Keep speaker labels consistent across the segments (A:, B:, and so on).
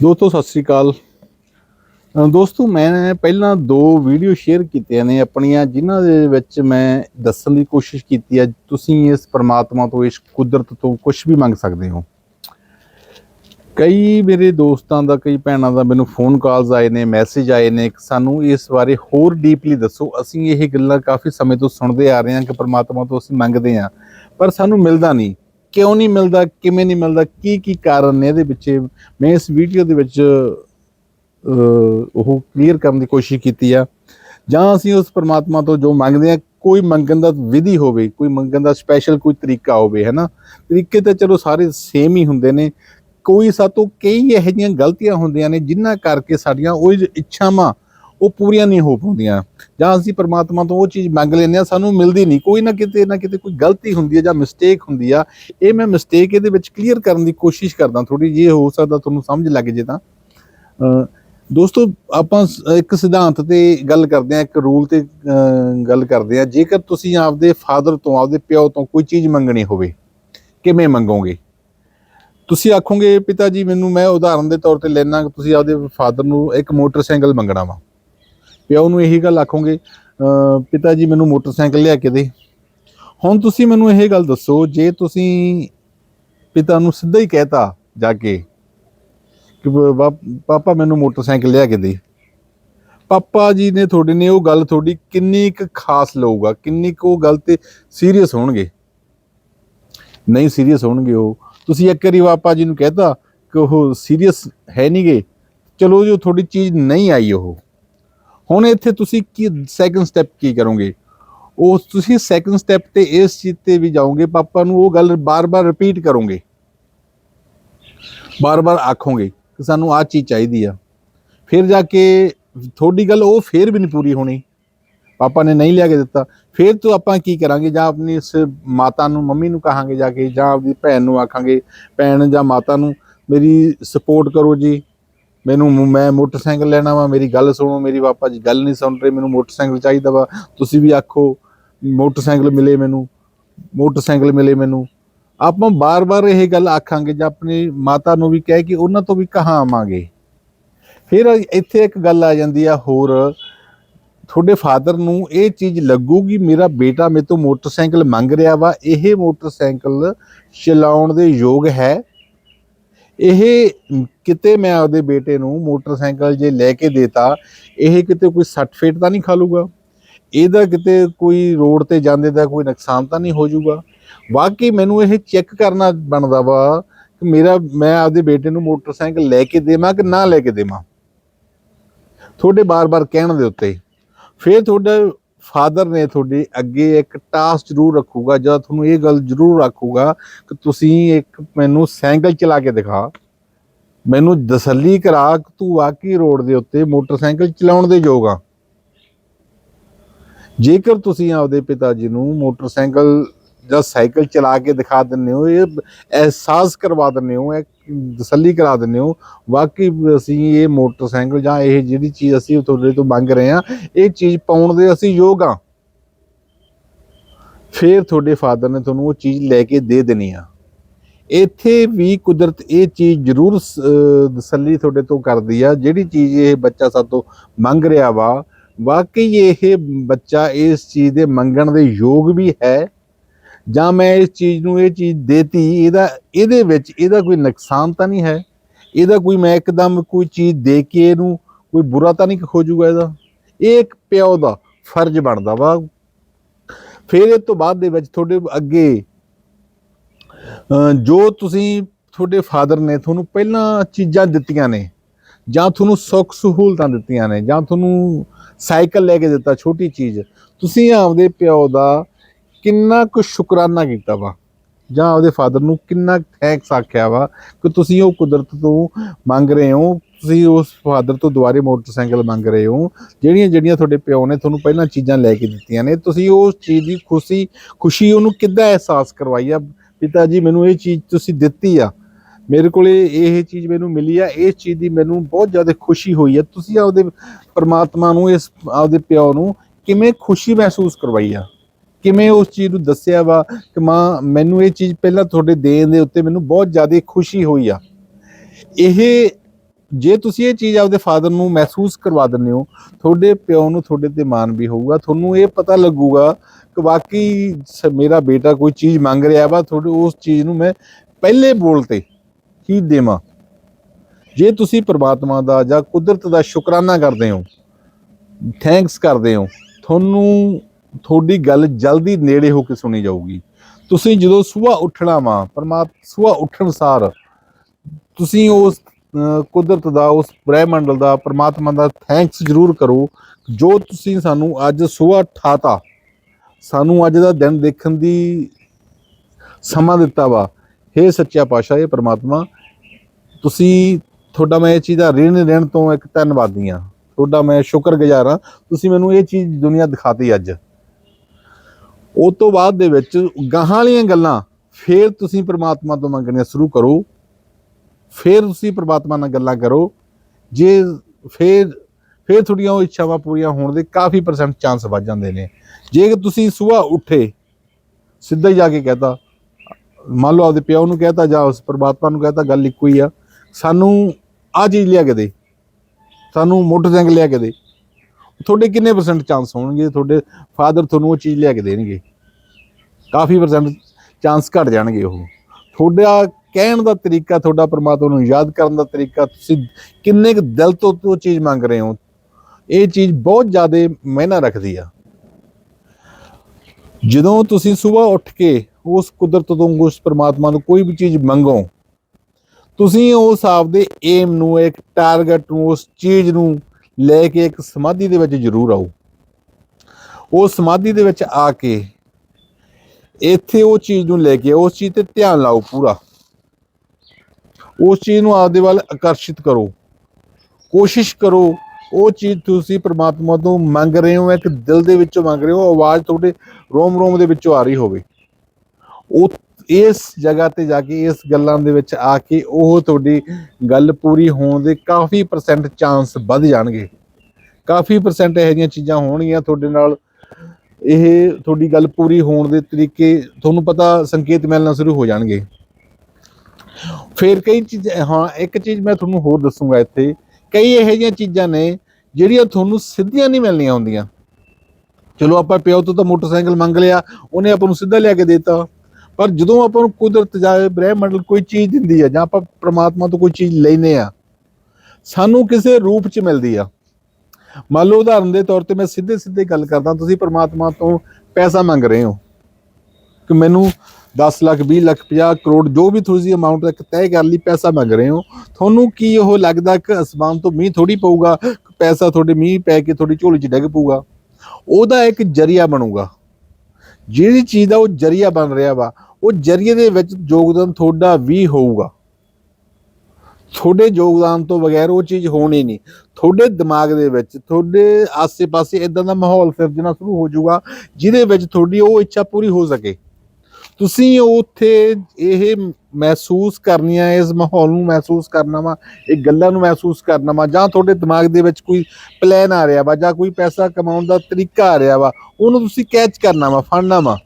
A: ਦੋਸਤੋ, ਸਤਿ ਸ੍ਰੀ ਅਕਾਲ। ਦੋਸਤੋ, ਮੈਂ ਪਹਿਲਾਂ ਦੋ ਵੀਡੀਓ ਸ਼ੇਅਰ ਕੀਤੀਆਂ ਨੇ ਆਪਣੀਆਂ, ਜਿਨ੍ਹਾਂ ਦੇ ਵਿੱਚ ਮੈਂ ਦੱਸਣ ਦੀ ਕੋਸ਼ਿਸ਼ ਕੀਤੀ ਹੈ। ਤੁਸੀਂ ਇਸ ਪਰਮਾਤਮਾ ਤੋਂ, ਇਸ ਕੁਦਰਤ ਤੋਂ ਕੁਝ ਵੀ ਮੰਗ ਸਕਦੇ ਹੋ। ਕਈ ਮੇਰੇ ਦੋਸਤਾਂ ਦਾ, ਕਈ ਭੈਣਾਂ ਦਾ ਮੈਨੂੰ ਫੋਨ ਕਾਲਸ ਆਏ ਨੇ ਮੈਸੇਜ ਆਏ ਨੇ ਕਿ ਸਾਨੂੰ ਇਸ ਬਾਰੇ ਹੋਰ ਡੀਪਲੀ ਦੱਸੋ। ਅਸੀਂ ਇਹ ਗੱਲਾਂ ਕਾਫੀ ਸਮੇਂ ਤੋਂ ਸੁਣਦੇ ਆ ਰਹੇ ਹਾਂ ਕਿ ਪਰਮਾਤਮਾ ਤੋਂ ਅਸੀਂ ਮੰਗਦੇ ਹਾਂ, ਪਰ ਸਾਨੂੰ ਮਿਲਦਾ ਨਹੀਂ। ਕਿਉਂ ਨਹੀਂ ਮਿਲਦਾ ਕਿਵੇਂ ਨਹੀਂ ਮਿਲਦਾ ਕੀ ਕੀ ਕਾਰਨ ਨੇ ਇਹਦੇ ਪਿੱਛੇ? ਮੈਂ ਇਸ ਵੀਡੀਓ ਦੇ ਵਿੱਚ ਅਹ, ਉਹ ਕਲੀਅਰ ਕਰਨ ਦੀ ਕੋਸ਼ਿਸ਼ ਕੀਤੀ ਆ। ਜਾਂ ਅਸੀਂ ਉਸ ਪਰਮਾਤਮਾ ਤੋਂ ਜੋ ਮੰਗਦੇ ਆ ਕੋਈ ਮੰਗਣ ਦਾ ਵਿਧੀ ਹੋਵੇ ਕੋਈ ਮੰਗਣ ਦਾ ਸਪੈਸ਼ਲ ਕੋਈ ਤਰੀਕਾ ਹੋਵੇ ਹੈਨਾ? ਤਰੀਕੇ ਤਾਂ ਚਲੋ ਸਾਰੇ ਸੇਮ ਹੀ ਹੁੰਦੇ ਨੇ। ਕੋਈ ਸਾਤੋਂ ਕਈ ਇਹੋ ਜਿਹੀਆਂ ਗਲਤੀਆਂ ਹੁੰਦੀਆਂ ਨੇ ਜਿਨ੍ਹਾਂ ਕਰਕੇ ਸਾਡੀਆਂ ਉਹ ਇੱਛਾਵਾਂ ਉਹ ਪੂਰੀਆਂ ਨਹੀਂ ਹੋ ਪਾਉਂਦੀਆਂ। ਜਾਂ ਅਸੀਂ ਪਰਮਾਤਮਾ ਤੋਂ ਉਹ ਚੀਜ਼ ਮੰਗ ਲੈਂਦੇ ਆ ਸਾਨੂੰ ਮਿਲਦੀ ਨਹੀਂ। ਕੋਈ ਨਾ ਕਿਤੇ ਨਾ ਕਿਤੇ ਕੋਈ ਗਲਤੀ ਹੁੰਦੀ ਹੈ ਜਾਂ ਮਿਸਟੇਕ ਹੁੰਦੀ ਆ। ਇਹ ਮੈਂ ਮਿਸਟੇਕ ਇਹਦੇ ਵਿੱਚ ਕਲੀਅਰ ਕਰਨ ਦੀ ਕੋਸ਼ਿਸ਼ ਕਰਦਾ। ਥੋੜੀ ਜਿਹੀ ਹੋ ਸਕਦਾ ਤੁਹਾਨੂੰ ਸਮਝ ਲੱਗ ਜੇ ਤਾਂ। ਦੋਸਤੋ, ਆਪਾਂ ਇੱਕ ਸਿਧਾਂਤ ਤੇ ਗੱਲ ਕਰਦੇ ਆ ਇੱਕ ਰੂਲ ਤੇ ਗੱਲ ਕਰਦੇ ਆ ਜੇਕਰ ਤੁਸੀਂ ਆਪਦੇ ਫਾਦਰ ਤੋਂ, ਆਪਦੇ ਪਿਓ ਤੋਂ ਕੋਈ ਚੀਜ਼ ਮੰਗਣੀ ਹੋਵੇ, ਕਿਵੇਂ ਮੰਗੋਗੇ? ਤੁਸੀਂ ਆਖੋਗੇ, ਪਿਤਾ ਜੀ, ਮੈਨੂੰ ਮੈਂ ਉਦਾਹਰਨ ਦੇ ਤੌਰ ਤੇ ਲੈਣਾ ਤੁਸੀਂ ਆਪਦੇ ਫਾਦਰ ਨੂੰ ਇੱਕ ਮੋਟਰਸਾਈਕਲ ਮੰਗਣਾ ਵਾ। ਪਿਓ ਨੂੰ ਇਹੀ ਗੱਲ ਆਖੋਗੇ ਅਹ, ਪਿਤਾ ਜੀ ਮੈਨੂੰ ਮੋਟਰਸਾਈਕਲ ਲਿਆ ਕੇ ਦੇ। ਹੁਣ ਤੁਸੀਂ ਮੈਨੂੰ ਇਹ ਗੱਲ ਦੱਸੋ ਜੇ ਤੁਸੀਂ ਪਿਤਾ ਨੂੰ ਸਿੱਧਾ ਹੀ ਕਹਿਤਾ ਜਾ ਕੇ ਕਿ ਪਾਪਾ ਮੈਨੂੰ ਮੋਟਰਸਾਈਕਲ ਲਿਆ ਕੇ ਦੇ। ਪਾਪਾ ਜੀ ਨੇ ਤੁਹਾਡੇ ਨੇ ਉਹ ਗੱਲ ਤੁਹਾਡੀ ਕਿੰਨੀ ਕੁ ਖਾਸ ਲਊਗਾ ਕਿੰਨੀ ਕੁ ਉਹ ਗੱਲ ਤੇ ਸੀਰੀਅਸ ਹੋਣਗੇ। ਨਹੀਂ ਸੀਰੀਅਸ ਹੋਣਗੇ ਉਹ। ਤੁਸੀਂ ਇੱਕ ਵਾਰੀ ਪਾਪਾ ਜੀ ਨੂੰ ਕਹਿਤਾ ਕਿ ਉਹ ਸੀਰੀਅਸ ਹੈ ਨਹੀਂਗੇ ਚਲੋ ਜੋ ਤੁਹਾਡੀ ਚੀਜ਼ ਨਹੀਂ ਆਈ ਉਹ। ਹੁਣ ਇੱਥੇ ਤੁਸੀਂ ਕੀ ਸੈਕੰਡ ਸਟੈਪ ਕੀ ਕਰੋਗੇ? ਉਹ ਤੁਸੀਂ ਸੈਕੰਡ ਸਟੈਪ ਤੇ ਇਸ ਚੀਜ਼ ਤੇ ਵੀ ਜਾਓਗੇ, ਪਾਪਾ ਨੂੰ ਉਹ ਗੱਲ ਬਾਰ-ਬਾਰ ਰਿਪੀਟ ਕਰੋਗੇ। ਬਾਰ-ਬਾਰ ਆਖੋਗੇ ਕਿ ਸਾਨੂੰ ਆਹ ਚੀਜ਼ ਚਾਹੀਦੀ ਆ। ਫਿਰ ਜਾ ਕੇ ਤੁਹਾਡੀ ਗੱਲ ਉਹ ਫੇਰ ਵੀ ਨਹੀਂ ਪੂਰੀ ਹੋਣੀ। ਪਾਪਾ ਨੇ ਨਹੀਂ ਲਿਆ ਕੇ ਦਿੱਤਾ। ਫਿਰ ਤੋਂ ਆਪਾਂ ਕੀ ਕਰਾਂਗੇ? ਜਾਂ ਆਪਣੀ ਇਸ ਮਾਤਾ ਨੂੰ, ਮੰਮੀ ਨੂੰ ਕਹਾਂਗੇ ਜਾ ਕੇ, ਜਾਂ ਆਪਣੀ ਭੈਣ ਨੂੰ ਆਖਾਂਗੇ, ਭੈਣ ਜਾਂ ਮਾਤਾ ਨੂੰ, ਮੇਰੀ ਸਪੋਰਟ ਕਰੋ ਜੀ। ਮੈਨੂੰ ਮੈਂ ਮੋਟਰਸਾਈਕਲ ਲੈਣਾ ਵਾ ਮੇਰੀ ਗੱਲ ਸੁਣੋ, ਮੇਰੀ ਪਾਪਾ ਜੀ ਗੱਲ ਨਹੀਂ ਸੁਣ ਰਹੇ, ਮੈਨੂੰ ਮੋਟਰਸਾਈਕਲ ਚਾਹੀਦਾ ਵਾ। ਤੁਸੀਂ ਵੀ ਆਖੋ, ਮੋਟਰਸਾਈਕਲ ਮਿਲੇ ਮੈਨੂੰ, ਮੋਟਰਸਾਈਕਲ ਮਿਲੇ ਮੈਨੂੰ। ਆਪਾਂ ਬਾਰ-ਬਾਰ ਇਹ ਗੱਲ ਆਖਾਂਗੇ ਜਾਂ ਆਪਣੀ ਮਾਤਾ ਨੂੰ ਵੀ ਕਹਿ ਕੇ ਉਹਨਾਂ ਤੋਂ ਵੀ ਕਹਾ ਆਵਾਂਗੇ। ਫਿਰ ਇੱਥੇ ਇੱਕ ਗੱਲ ਆ ਜਾਂਦੀ ਆ, ਹੋਰ, ਤੁਹਾਡੇ ਫਾਦਰ ਨੂੰ ਇਹ ਚੀਜ਼ ਲੱਗੂਗੀ, ਮੇਰਾ ਬੇਟਾ ਮੇਰੇ ਤੋਂ ਮੋਟਰਸਾਈਕਲ ਮੰਗ ਰਿਹਾ ਵਾ, ਇਹ ਮੋਟਰਸਾਈਕਲ ਚਲਾਉਣ ਦੇ ਯੋਗ ਹੈ। ਇਹ ਕਿਤੇ ਮੈਂ ਆਪਦੇ ਬੇਟੇ ਨੂੰ ਮੋਟਰਸਾਈਕਲ ਜੇ ਲੈ ਕੇ ਦੇਤਾ, ਇਹ ਕਿਤੇ ਕੋਈ ਸੱਟ ਫੇਟ ਤਾਂ ਨਹੀਂ ਖਾ ਲੂਗਾ ਇਹਦਾ ਕਿਤੇ ਕੋਈ ਰੋਡ ਤੇ ਜਾਂਦੇ ਦਾ ਕੋਈ ਨੁਕਸਾਨ ਤਾਂ ਨਹੀਂ ਹੋ ਜਾਊਗਾ ਵਾਕਈ ਮੈਨੂੰ ਇਹ ਚੈੱਕ ਕਰਨਾ ਬਣਦਾ ਵਾ ਕਿ ਮੇਰਾ, ਮੈਂ ਆਪਦੇ ਬੇਟੇ ਨੂੰ ਮੋਟਰਸਾਈਕਲ ਲੈ ਕੇ ਦੇਵਾਂ ਕਿ ਨਾ ਲੈ ਕੇ ਦੇਵਾਂ? ਤੁਹਾਡੇ ਬਾਰ-ਬਾਰ ਕਹਿਣ ਦੇ ਉੱਤੇ। ਫਿਰ ਤੁਹਾਡਾ ਫਾਦਰ ਨੇ ਤੁਹਾਡੇ ਅੱਗੇ ਇੱਕ ਟਾਸਕ ਜ਼ਰੂਰ ਰੱਖੂਗਾ ਜਾਂ ਤੁਹਾਨੂੰ ਇਹ ਗੱਲ ਜ਼ਰੂਰ ਰੱਖੂਗਾ ਕਿ ਤੁਸੀਂ ਇੱਕ ਮੈਨੂੰ ਸਾਈਕਲ ਚਲਾ ਕੇ ਦਿਖਾ। ਮੈਨੂੰ ਤਸੱਲੀ ਕਰਾ ਕਿ ਤੂੰ ਵਾਕਈ ਰੋਡ ਦੇ ਉੱਤੇ ਮੋਟਰਸਾਈਕਲ ਚਲਾਉਣ ਦੇ ਯੋਗ ਆ। ਜੇਕਰ ਤੁਸੀਂ ਆਪਦੇ ਪਿਤਾ ਜੀ ਨੂੰ ਮੋਟਰਸਾਈਕਲ ਜਾਂ ਸਾਈਕਲ ਚਲਾ ਕੇ ਦਿਖਾ ਦਿੰਦੇ ਹੋ, ਇਹ ਅਹਿਸਾਸ ਕਰਵਾ ਦਿੰਦੇ ਹੋ, ਇਹ ਤਸੱਲੀ ਕਰਾ ਦਿੰਦੇ ਹੋ ਵਾਕਈ ਅਸੀਂ ਇਹ ਮੋਟਰਸਾਈਕਲ ਜਾਂ ਇਹ ਜਿਹੜੀ ਚੀਜ਼ ਅਸੀਂ ਤੁਹਾਡੇ ਤੋਂ ਮੰਗ ਰਹੇ ਹਾਂ, ਇਹ ਚੀਜ਼ ਪਾਉਣ ਦੇ ਅਸੀਂ ਯੋਗ ਆ। ਫਿਰ ਤੁਹਾਡੇ ਫਾਦਰ ਨੇ ਤੁਹਾਨੂੰ ਉਹ ਚੀਜ਼ ਲੈ ਕੇ ਦੇ ਦੇਣੀ ਆ। ਇੱਥੇ ਵੀ ਕੁਦਰਤ ਇਹ ਚੀਜ਼ ਜ਼ਰੂਰ ਸ- ਤਸੱਲੀ ਤੁਹਾਡੇ ਤੋਂ ਕਰਦੀ ਆ। ਜਿਹੜੀ ਚੀਜ਼ ਇਹ ਬੱਚਾ ਸਾਤੋਂ ਮੰਗ ਰਿਹਾ ਵਾ, ਵਾਕਈ ਇਹ ਬੱਚਾ ਇਸ ਚੀਜ਼ ਦੇ ਮੰਗਣ ਦੇ ਯੋਗ ਵੀ ਹੈ। ਜਾਂ ਮੈਂ ਇਸ ਚੀਜ਼ ਨੂੰ ਇਹ ਚੀਜ਼ ਦੇਤੀ, ਇਹਦਾ, ਇਹਦੇ ਵਿੱਚ ਇਹਦਾ ਕੋਈ ਨੁਕਸਾਨ ਤਾਂ ਨਹੀਂ ਹੈ? ਇਹਦਾ ਕੋਈ ਮੈਂ ਇੱਕਦਮ ਕੋਈ ਚੀਜ਼ ਦੇ ਕੇ ਇਹਨੂੰ ਕੋਈ ਬੁਰਾ ਤਾਂ ਨਹੀਂ ਹੋ ਜਾਊਗਾ ਇਹਦਾ? ਇਹ ਇੱਕ ਪਿਓ ਦਾ ਫਰਜ਼ ਬਣਦਾ ਵਾ। ਫਿਰ ਇਹ ਤੋਂ ਬਾਅਦ ਦੇ ਵਿੱਚ ਤੁਹਾਡੇ ਅੱਗੇ ਜੋ ਤੁਸੀਂ ਤੁਹਾਡੇ ਫਾਦਰ ਨੇ ਤੁਹਾਨੂੰ ਪਹਿਲਾਂ ਚੀਜ਼ਾਂ ਦਿੱਤੀਆਂ ਨੇ, ਜਾਂ ਤੁਹਾਨੂੰ ਸੁੱਖ ਸਹੂਲਤਾਂ ਦਿੱਤੀਆਂ ਨੇ, ਜਾਂ ਤੁਹਾਨੂੰ ਸਾਈਕਲ ਲੈ ਕੇ ਦਿੱਤਾ ਛੋਟੀ ਚੀਜ਼, ਤੁਸੀਂ ਆਪਦੇ ਪਿਓ ਦਾ ਕਿੰਨਾ ਕੁ ਸ਼ੁਕਰਾਨਾ ਕੀਤਾ ਵਾ? ਜਾਂ ਆਪਦੇ ਫਾਦਰ ਨੂੰ ਕਿੰਨਾ ਥੈਂਕਸ ਆਖਿਆ ਵਾ ਕਿ ਤੁਸੀਂ ਉਹ ਕੁਦਰਤ ਤੋਂ ਮੰਗ ਰਹੇ ਹੋ? ਤੁਸੀਂ ਉਸ ਫਾਦਰ ਤੋਂ ਦੁਬਾਰੇ ਮੋਟਰਸਾਈਕਲ ਮੰਗ ਰਹੇ ਹੋ? ਜਿਹੜੀਆਂ ਜਿਹੜੀਆਂ ਤੁਹਾਡੇ ਪਿਓ ਨੇ ਤੁਹਾਨੂੰ ਪਹਿਲਾਂ ਚੀਜ਼ਾਂ ਲੈ ਕੇ ਦਿੱਤੀਆਂ ਨੇ, ਤੁਸੀਂ ਉਸ ਚੀਜ਼ ਦੀ ਖੁਸ਼ੀ ਖੁਸ਼ੀ ਉਹਨੂੰ ਕਿੱਦਾਂ ਅਹਿਸਾਸ ਕਰਵਾਈ ਆ? ਪਿਤਾ ਜੀ, ਮੈਨੂੰ ਇਹ ਚੀਜ਼ ਤੁਸੀਂ ਦਿੱਤੀ ਆ। ਮੇਰੇ ਕੋਲੇ ਇਹ ਚੀਜ਼ ਮੈਨੂੰ ਮਿਲੀ ਆ। ਇਸ ਚੀਜ਼ ਦੀ ਮੈਨੂੰ ਬਹੁਤ ਜ਼ਿਆਦਾ ਖੁਸ਼ੀ ਹੋਈ ਆ। ਤੁਸੀਂ ਆਪਦੇ ਪਰਮਾਤਮਾ ਨੂੰ, ਇਸ ਆਪਦੇ ਪਿਓ ਨੂੰ ਕਿਵੇਂ ਖੁਸ਼ੀ ਮਹਿਸੂਸ ਕਰਵਾਈ ਆ? ਕਿਵੇਂ ਉਸ ਚੀਜ਼ ਨੂੰ ਦੱਸਿਆ ਵਾ ਕਿ ਮਾਂ, ਮੈਨੂੰ ਇਹ ਚੀਜ਼ ਪਹਿਲਾਂ ਤੁਹਾਡੇ ਦੇਣ ਦੇ ਉੱਤੇ ਮੈਨੂੰ ਬਹੁਤ ਜ਼ਿਆਦਾ ਖੁਸ਼ੀ ਹੋਈ ਆ। ਇਹ ਜੇ ਤੁਸੀਂ ਇਹ ਚੀਜ਼ ਆਪਦੇ ਫਾਦਰ ਨੂੰ ਮਹਿਸੂਸ ਕਰਵਾ ਦਿੰਦੇ ਹੋ, ਤੁਹਾਡੇ ਪਿਓ ਨੂੰ ਤੁਹਾਡੇ ਤੇ ਮਾਣ ਵੀ ਹੋਊਗਾ, ਤੁਹਾਨੂੰ ਇਹ ਪਤਾ ਲੱਗੂਗਾ ਕਿ ਵਾਕਈ ਮੇਰਾ ਬੇਟਾ ਕੋਈ ਚੀਜ਼ ਮੰਗ ਰਿਹਾ ਵਾ, ਤੁਹਾਡੇ ਉਸ ਚੀਜ਼ ਨੂੰ ਮੈਂ ਪਹਿਲੇ ਬੋਲ ਤੇ ਹੀ ਦੇਵਾਂ। ਜੇ ਤੁਸੀਂ ਪ੍ਰਮਾਤਮਾ ਦਾ ਜਾਂ ਕੁਦਰਤ ਦਾ ਸ਼ੁਕਰਾਨਾ ਕਰਦੇ ਹੋ ਥੈਂਕਸ ਕਰਦੇ ਹੋ, ਤੁਹਾਨੂੰ ਤੁਹਾਡੀ ਗੱਲ ਜਲਦੀ ਨੇੜੇ ਹੋ ਕੇ ਸੁਣੀ ਜਾਊਗੀ। ਤੁਸੀਂ ਜਦੋਂ ਸਵੇਰ ਉੱਠਣਾ ਵਾ ਪਰਮਾਤ ਸਵੇਰ ਉੱਠਣ ਸਾਰ ਤੁਸੀਂ ਉਸ ਕੁਦਰਤ ਦਾ, ਉਸ ਬ੍ਰਹਿਮੰਡਲ ਦਾ, ਪ੍ਰਮਾਤਮਾ ਦਾ ਥੈਂਕਸ ਜ਼ਰੂਰ ਕਰੋ ਜੋ ਤੁਸੀਂ ਸਾਨੂੰ ਅੱਜ ਸਵੇਰ ਠਾਤਾ। ਸਾਨੂੰ ਅੱਜ ਦਾ ਦਿਨ ਦੇਖਣ ਦੀ ਸਮਾਂ ਦਿੱਤਾ ਵਾ। ਹੇ ਸੱਚਾ ਪਾਤਸ਼ਾਹ ਇਹ ਪ੍ਰਮਾਤਮਾ, ਤੁਸੀਂ, ਤੁਹਾਡਾ ਮੈਂ ਇਹ ਚੀਜ਼ ਦਾ ਰਿਣ ਰਿਣ ਤੋਂ ਇੱਕ ਧੰਨਵਾਦੀ ਹਾਂ। ਤੁਹਾਡਾ ਮੈਂ ਸ਼ੁਕਰਗੁਜ਼ਾਰ ਹਾਂ। ਤੁਸੀਂ ਮੈਨੂੰ ਇਹ ਚੀਜ਼ ਦੁਨੀਆ ਦਿਖਾਤੀ ਅੱਜ। ਉਸ ਤੋਂ ਬਾਅਦ ਦੇ ਵਿੱਚ ਗਾਹਾਂ ਵਾਲੀਆਂ ਗੱਲਾਂ ਫੇਰ ਤੁਸੀਂ ਪ੍ਰਮਾਤਮਾ ਤੋਂ ਮੰਗਣੀਆਂ ਸ਼ੁਰੂ ਕਰੋ। ਫਿਰ ਤੁਸੀਂ ਪ੍ਰਮਾਤਮਾ ਨਾਲ ਗੱਲਾਂ ਕਰੋ। ਜੇ ਫਿਰ ਫਿਰ ਤੁਹਾਡੀਆਂ ਉਹ ਇੱਛਾਵਾਂ ਪੂਰੀਆਂ ਹੋਣ ਦੇ ਕਾਫੀ ਪਰਸੈਂਟ ਚਾਂਸ ਵੱਧ ਜਾਂਦੇ ਨੇ। ਜੇ ਤੁਸੀਂ ਸਵੇਰ ਉੱਠੇ, ਸਿੱਧਾ ਹੀ ਜਾ ਕੇ ਕਹਤਾ, ਮੰਨ ਲਓ ਆਪਦੇ ਪਿਓ ਨੂੰ ਕਹਤਾ ਜਾਂ ਉਸ ਪ੍ਰਮਾਤਮਾ ਨੂੰ ਕਹਤਾ, ਗੱਲ ਇੱਕੋ ਹੀ ਆ। ਸਾਨੂੰ ਆ ਚੀਜ਼ ਲਿਆ ਕੇ ਦੇ। ਸਾਨੂੰ ਮੋਟਰਸਾਈਕਲ ਲਿਆ ਕੇ ਦੇ। ਤੁਹਾਡੇ ਕਿੰਨੇ ਪਰਸੈਂਟ ਚਾਂਸ ਹੋਣਗੇ? ਤੁਹਾਡੇ ਫਾਦਰ ਤੁਹਾਨੂੰ ਉਹ ਚੀਜ਼ ਲਿਆ ਕੇ ਦੇਣਗੇ। ਕਾਫੀ ਪਰਸੈਂਟ ਚਾਂਸ ਘਟ ਜਾਣਗੇ ਉਹ। ਤੁਹਾਡਾ ਕਹਿਣ ਦਾ ਤਰੀਕਾ ਤੁਹਾਡਾ ਪ੍ਰਮਾਤਮਾ ਨੂੰ ਯਾਦ ਕਰਨ ਦਾ ਤਰੀਕਾ, ਤੁਸੀਂ ਕਿੰਨੇ ਕੁ ਦਿਲ ਤੋਂ ਉਹ ਚੀਜ਼ ਮੰਗ ਰਹੇ ਹੋ? ਇਹ ਚੀਜ਼ ਬਹੁਤ ਜ਼ਿਆਦਾ ਮਹਿਨਾ ਰੱਖਦੀ ਆ। ਜਦੋਂ ਤੁਸੀਂ ਸਵੇਰ ਉੱਠ ਕੇ ਉਸ ਕੁਦਰਤ ਤੋਂ ਉਸ ਪ੍ਰਮਾਤਮਾ ਨੂੰ ਕੋਈ ਵੀ ਚੀਜ਼ ਮੰਗੋ, ਤੁਸੀਂ ਉਸ ਆਪਦੇ ਏਮ ਨੂੰ, ਇੱਕ ਟਾਰਗੇਟ ਨੂੰ, ਉਸ ਚੀਜ਼ ਨੂੰ ਲੈ ਕੇ ਇੱਕ ਸਮਾਧੀ ਦੇ ਵਿੱਚ ਜ਼ਰੂਰ ਆਓ। ਉਹ ਸਮਾਧੀ ਦੇ ਵਿੱਚ ਆ ਕੇ ਇੱਥੇ ਉਹ ਚੀਜ਼ ਨੂੰ ਲੈ ਕੇ, ਉਸ ਚੀਜ਼ ਤੇ ਧਿਆਨ ਲਾਓ ਪੂਰਾ। ਉਸ ਚੀਜ਼ ਨੂੰ ਆਪਦੇ ਵੱਲ ਆਕਰਸ਼ਿਤ ਕਰੋ। ਕੋਸ਼ਿਸ਼ ਕਰੋ, ਉਹ ਚੀਜ਼ ਤੁਸੀਂ ਪ੍ਰਮਾਤਮਾ ਤੋਂ ਮੰਗ ਰਹੇ ਹੋ, ਇੱਕ ਦਿਲ ਦੇ ਵਿੱਚੋਂ ਮੰਗ ਰਹੇ ਹੋ, ਆਵਾਜ਼ ਤੁਹਾਡੇ ਰੋਮ ਰੋਮ ਦੇ ਵਿੱਚੋਂ ਆ ਰਹੀ ਹੋਵੇ। ਉਹ ਇਸ ਜਗ੍ਹਾ ਤੇ ਜਾ ਕੇ, ਇਸ ਗੱਲਾਂ ਦੇ ਵਿੱਚ ਆ ਕੇ, ਉਹ ਤੁਹਾਡੀ ਗੱਲ ਪੂਰੀ ਹੋਣ ਦੇ ਕਾਫੀ ਪਰਸੈਂਟ ਚਾਂਸ ਵੱਧ ਜਾਣਗੇ। ਕਾਫੀ ਪਰਸੈਂਟ ਇਹੋ ਜਿਹੀਆਂ ਚੀਜ਼ਾਂ ਹੋਣਗੀਆਂ ਤੁਹਾਡੇ ਨਾਲ। ਇਹ ਤੁਹਾਡੀ ਗੱਲ ਪੂਰੀ ਹੋਣ ਦੇ ਤਰੀਕੇ, ਤੁਹਾਨੂੰ ਪਤਾ ਸੰਕੇਤ ਮਿਲਣਾ ਸ਼ੁਰੂ ਹੋ ਜਾਣਗੇ। ਫਿਰ ਕਈ ਚੀਜ਼ਾਂ, ਹਾਂ, ਇੱਕ ਚੀਜ਼ ਮੈਂ ਤੁਹਾਨੂੰ ਹੋਰ ਦੱਸੂਗਾ ਇੱਥੇ। ਕਈ ਇਹੋ ਜਿਹੀਆਂ ਚੀਜ਼ਾਂ ਨੇ ਜਿਹੜੀਆਂ ਤੁਹਾਨੂੰ ਸਿੱਧੀਆਂ ਨਹੀਂ ਮਿਲਣੀਆਂ ਹੁੰਦੀਆਂ। ਚਲੋ, ਆਪਾਂ ਪਿਓ ਤੋਂ ਤਾਂ ਮੋਟਰਸਾਈਕਲ ਮੰਗ ਲਿਆ, ਉਹਨੇ ਆਪਾਂ ਨੂੰ ਸਿੱਧਾ ਲਿਆ ਕੇ ਦਿੱਤਾ। ਪਰ ਜਦੋਂ ਆਪਾਂ ਨੂੰ ਕੁਦਰਤ ਜਾਏ ਬ੍ਰਹਿਮੰਡਲ ਕੋਈ ਚੀਜ਼ ਦਿੰਦੀ ਆ, ਜਾਂ ਆਪਾਂ ਪ੍ਰਮਾਤਮਾ ਤੋਂ ਕੋਈ ਚੀਜ਼ ਲੈਨੇ ਆ, ਸਾਨੂੰ ਕਿਸੇ ਰੂਪ 'ਚ ਮਿਲਦੀ ਆ। ਮੰਨ ਲਓ, ਉਦਾਹਰਨ ਦੇ ਤੌਰ ਤੇ ਮੈਂ ਸਿੱਧੇ ਸਿੱਧੇ ਗੱਲ ਕਰਦਾ, ਤੁਸੀਂ ਪ੍ਰਮਾਤਮਾ ਤੋਂ ਪੈਸਾ ਮੰਗ ਰਹੇ ਹੋ। ਕਿ ਮੈਨੂੰ 10 ਲੱਖ 20 ਲੱਖ 50 ਕਰੋੜ, ਜੋ ਵੀ ਤੁਸੀਂ ਅਮਾਉਂਟ ਇੱਕ ਤੈਅ ਕਰ ਲਈ, ਪੈਸਾ ਮੰਗ ਰਹੇ ਹੋ, ਤੁਹਾਨੂੰ ਕੀ ਉਹ ਲੱਗਦਾ ਕਿ ਅਸਮਾਨ ਤੋਂ ਮੀਂਹ ਥੋੜੀ ਪਊਗਾ, ਪੈਸਾ ਤੁਹਾਡੇ ਮੀਂਹ ਪੈ ਕੇ ਤੁਹਾਡੀ ਝੋਲੀ 'ਚ ਡਿੱਗ ਪਊਗਾ? ਉਹਦਾ ਇੱਕ ਜਰੀਆ ਬਣੂਗਾ। ਜਿਹੜੀ ਚੀਜ਼ ਦਾ ਉਹ ਜਰੀਆ ਬਣ ਰਿਹਾ ਵਾ, ਉਹ ਜਰੀਏ ਦੇ ਵਿੱਚ ਯੋਗਦਾਨ ਤੁਹਾਡਾ ਵੀ ਹੋਊਗਾ। ਤੁਹਾਡੇ ਯੋਗਦਾਨ ਤੋਂ ਬਗੈਰ ਉਹ ਚੀਜ਼ ਹੋਣੀ ਨਹੀਂ। ਤੁਹਾਡੇ ਦਿਮਾਗ ਦੇ ਵਿੱਚ, ਤੁਹਾਡੇ ਆਸੇ-ਪਾਸੇ ਇਦਾਂ ਦਾ ਮਾਹੌਲ ਸਿਰਜਣਾ ਸ਼ੁਰੂ ਹੋ ਜਾਊਗਾ, ਜਿਹਦੇ ਵਿੱਚ ਤੁਹਾਡੀ ਉਹ ਇੱਛਾ ਪੂਰੀ ਹੋ ਸਕੇ। ਤੁਸੀਂ ਉੱਥੇ ਇਹ ਮਹਿਸੂਸ ਕਰਨੀਆਂ, ਇਸ ਮਾਹੌਲ ਨੂੰ ਮਹਿਸੂਸ ਕਰਨਾ ਵਾ, ਇਹ ਗੱਲਾਂ ਨੂੰ ਮਹਿਸੂਸ ਕਰਨਾ ਵਾ, ਜਾਂ ਤੁਹਾਡੇ ਦਿਮਾਗ ਦੇ ਵਿੱਚ ਕੋਈ ਪਲਾਨ ਆ ਰਿਹਾ ਵਾ, ਜਾਂ ਕੋਈ ਪੈਸਾ ਕਮਾਉਣ ਦਾ ਤਰੀਕਾ ਆ ਰਿਹਾ ਵਾ, ਉਹਨੂੰ ਤੁਸੀਂ ਕੈਚ ਕਰਨਾ ਵਾ, ਫੜਨਾ ਵਾ।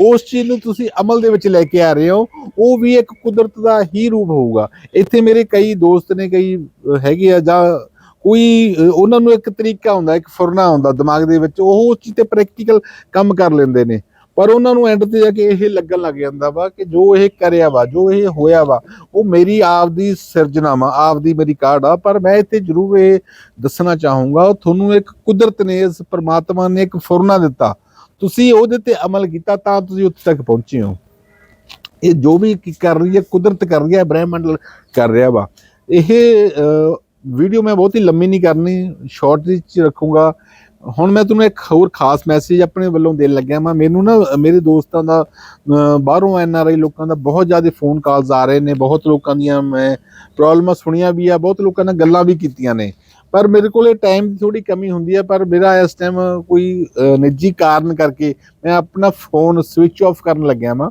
A: ਉਸ ਚੀਜ਼ ਨੂੰ ਤੁਸੀਂ ਅਮਲ ਦੇ ਵਿੱਚ ਲੈ ਕੇ ਆ ਰਹੇ ਹੋ, ਉਹ ਵੀ ਇੱਕ ਕੁਦਰਤ ਦਾ ਹੀ ਰੂਪ ਹੋਊਗਾ। ਇੱਥੇ ਮੇਰੇ ਕਈ ਦੋਸਤ ਨੇ, ਕਈ ਹੈਗੇ ਆ, ਜਾਂ ਕੋਈ, ਉਹਨਾਂ ਨੂੰ ਇੱਕ ਤਰੀਕਾ ਹੁੰਦਾ, ਇੱਕ ਫੁਰਨਾ ਹੁੰਦਾ ਦਿਮਾਗ ਦੇ ਵਿੱਚ, ਉਹ ਉਸ ਚੀਜ਼ ਤੇ ਪ੍ਰੈਕਟੀਕਲ ਕੰਮ ਕਰ ਲੈਂਦੇ ਨੇ। ਪਰ ਉਹਨਾਂ ਨੂੰ ਐਂਡ ਤੇ ਜਾ ਕੇ ਇਹ ਲੱਗਣ ਲੱਗ ਜਾਂਦਾ ਵਾ ਕਿ ਜੋ ਇਹ ਕਰਿਆ ਵਾ, ਜੋ ਇਹ ਹੋਇਆ ਵਾ, ਉਹ ਮੇਰੀ ਆਪਦੀ ਸਿਰਜਣਾ ਆਪਦੀ ਮੇਰੀ ਕਾਢ ਆ, ਪਰ ਮੈਂ ਇੱਥੇ ਜ਼ਰੂਰ ਇਹ ਦੱਸਣਾ ਚਾਹੂੰਗਾ ਤੁਹਾਨੂੰ ਇੱਕ ਕੁਦਰਤ ਨੇ, ਇਸ ਪ੍ਰਮਾਤਮਾ ਨੇ ਇੱਕ ਫੁਰਨਾ ਦਿੱਤਾ। ਤੁਸੀਂ ਉਹਦੇ ਤੇ ਅਮਲ ਕੀਤਾ ਤਾਂ ਤੁਸੀਂ ਉੱਥੇ ਤੱਕ ਪਹੁੰਚੇ ਹੋ। ਇਹ ਜੋ ਵੀ ਕਰ ਰਹੀ ਹੈ, ਕੁਦਰਤ ਕਰ ਰਹੀ ਹੈ ਬ੍ਰਹਿਮੰਡ ਕਰ ਰਿਹਾ ਵਾ। ਇਹ ਵੀਡੀਓ ਮੈਂ ਬਹੁਤ ਹੀ ਲੰਮੀ ਨਹੀਂ ਕਰਨੀ ਸ਼ਾਰਟ ਵਿੱਚ ਰੱਖੂੰਗਾ। ਹੁਣ ਮੈਂ ਤੁਹਾਨੂੰ ਇੱਕ ਹੋਰ ਖਾਸ ਮੈਸੇਜ ਆਪਣੇ ਵੱਲੋਂ ਦੇਣ ਲੱਗਿਆ ਮੈਂ ਮੈਨੂੰ ਨਾ, ਮੇਰੇ ਦੋਸਤਾਂ ਦਾ ਬਾਹਰੋਂ ਐਨ ਆਰ ਆਈ ਲੋਕਾਂ ਦਾ ਬਹੁਤ ਜ਼ਿਆਦਾ ਫੋਨ ਕਾਲਸ ਆ ਰਹੇ ਨੇ। ਬਹੁਤ ਲੋਕਾਂ ਦੀਆਂ ਮੈਂ ਪ੍ਰੋਬਲਮਾਂ ਸੁਣੀਆਂ ਵੀ ਆ, ਬਹੁਤ ਲੋਕਾਂ ਨਾਲ ਗੱਲਾਂ ਵੀ ਕੀਤੀਆਂ ਨੇ। ਪਰ ਮੇਰੇ ਕੋਲ ਇਹ ਟਾਈਮ ਦੀ ਥੋੜੀ ਕਮੀ ਹੁੰਦੀ ਹੈ ਪਰ ਮੇਰਾ ਇਸ ਟਾਈਮ ਕੋਈ ਨਿੱਜੀ ਕਾਰਨ ਕਰਕੇ ਮੈਂ ਆਪਣਾ ਫੋਨ ਸਵਿਚ ਆਫ ਕਰਨ ਲੱਗਿਆ ਵਾਂ।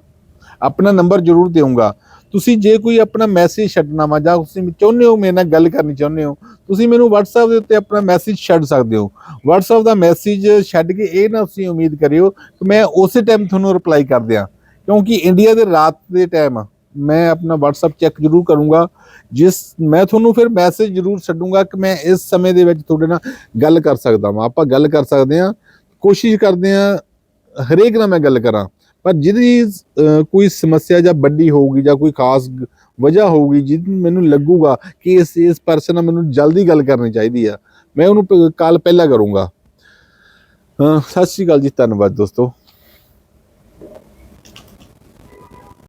A: ਆਪਣਾ ਨੰਬਰ ਜ਼ਰੂਰ ਦੇਵਾਂਗਾ ਤੁਸੀਂ ਜੇ ਕੋਈ ਆਪਣਾ ਮੈਸੇਜ ਛੱਡਣਾ ਵਾ ਜਾਂ ਤੁਸੀਂ ਚਾਹੁੰਦੇ ਹੋ ਮੇਰੇ ਨਾਲ ਗੱਲ ਕਰਨੀ ਚਾਹੁੰਦੇ ਹੋ, ਤੁਸੀਂ ਮੈਨੂੰ WhatsApp ਦੇ ਉੱਤੇ ਆਪਣਾ ਮੈਸੇਜ ਛੱਡ ਸਕਦੇ ਹੋ। WhatsApp ਦਾ ਮੈਸੇਜ ਛੱਡ ਕੇ ਇਹ ਨਾ ਤੁਸੀਂ ਉਮੀਦ ਕਰਿਓ ਕਿ ਮੈਂ ਉਸੇ ਟਾਈਮ ਤੁਹਾਨੂੰ ਰਿਪਲਾਈ ਕਰ ਦਿਆਂ। ਕਿਉਂਕਿ ਇੰਡੀਆ ਦੇ ਰਾਤ ਦੇ ਟਾਈਮ ਮੈਂ ਆਪਣਾ WhatsApp ਚੈੱਕ ਜ਼ਰੂਰ ਕਰੂੰਗਾ। ਜਿਸ, ਮੈਂ ਤੁਹਾਨੂੰ ਫਿਰ ਮੈਸੇਜ ਜ਼ਰੂਰ ਛੱਡੂੰਗਾ ਕਿ ਮੈਂ ਇਸ ਸਮੇਂ ਦੇ ਵਿੱਚ ਤੁਹਾਡੇ ਨਾਲ ਗੱਲ ਕਰ ਸਕਦਾ ਹਾਂ ਆਪਾਂ ਗੱਲ ਕਰ ਸਕਦੇ ਹਾਂ, ਕੋਸ਼ਿਸ਼ ਕਰਦੇ ਹਾਂ ਹਰੇਕ ਨਾਲ ਮੈਂ ਗੱਲ ਕਰਾਂ। ਪਰ ਜਿਹਦੀ ਕੋਈ ਸਮੱਸਿਆ ਜਾਂ ਵੱਡੀ ਹੋਊਗੀ ਜਾਂ ਕੋਈ ਖਾਸ ਵਜ੍ਹਾ ਹੋਊਗੀ ਜਿਹਨੂੰ ਮੈਨੂੰ ਲੱਗੂਗਾ ਕਿ ਇਸ ਇਸ ਪਰਸਨ ਨਾਲ ਮੈਨੂੰ ਜਲਦੀ ਗੱਲ ਕਰਨੀ ਚਾਹੀਦੀ ਆ, ਮੈਂ ਉਹਨੂੰ ਕਾਲ ਪਹਿਲਾਂ ਕਰੂੰਗਾ। ਸਤਿ ਸ਼੍ਰੀ ਅਕਾਲ ਜੀ, ਧੰਨਵਾਦ ਦੋਸਤੋ।